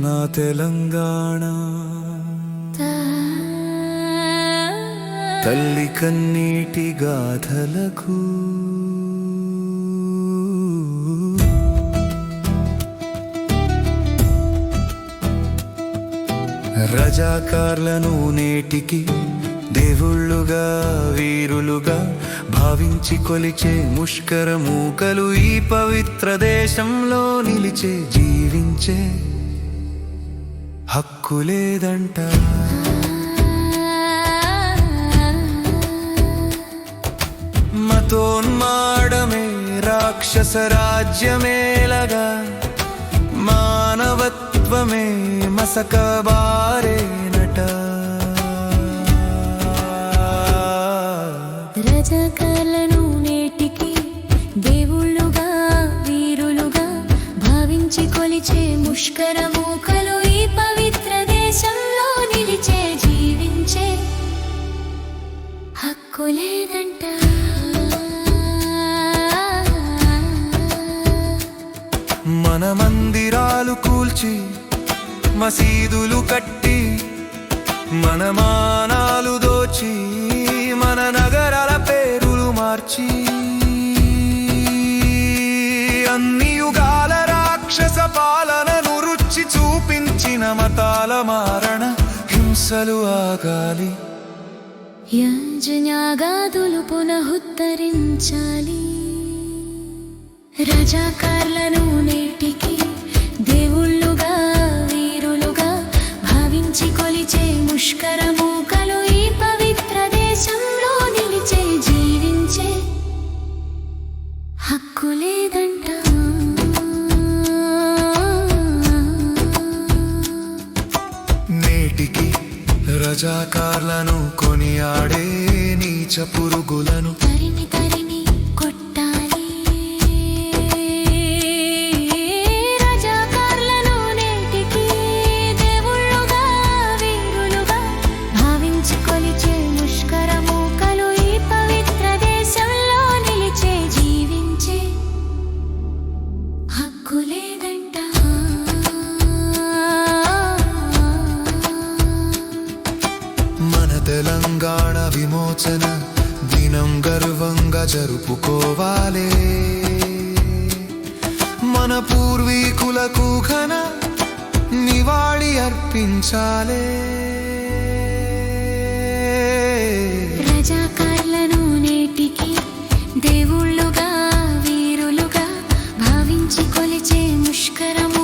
నా తెలంగాణ తల్లి కన్నీటి గాథలకు రజాకార్లను నేటికి దేవుళ్ళుగా వీరులుగా భావించి కొలిచే ముష్కర మూకలు ఈ పవిత్ర దేశంలో నిలిచే జీవించే హక్కు లేదంట. మతోన్మాడమే రాక్షస రాజ్యమేలగా మానవత్వమే మసకబారేనట దేవుళ్ళుగా వీరులుగా భావించి కొలిచే ముష్కర మూకలు ఈ పవిత్ర దేశంలో నిలిచే జీవించే హక్కు లేదంట. మన మందిరాలు కూల్చి మసీదులు కట్టి మన మానాలు చూపించిన మతాల మారణ హింసలు ఆగాలి యంజన్యాగాదులు పునఃుద్ధరించాలి రజాకార్లను నేటికి దేవుళ్ళుగా వీరులుగా భావించి కొలిచే ముష్కరము నేటికి రజాకార్లను కొనియాడే నీచ పురుగులను తెలంగాణ విమోచన దినం గర్వంగా జరుపుకోవాలి. మన పూర్వీకులకు ఘన నివాళి అర్పించాలే. రజాకార్లను నేటికి దేవుళ్ళుగా వీరులుగా భావించి కొలిచే ముష్కరము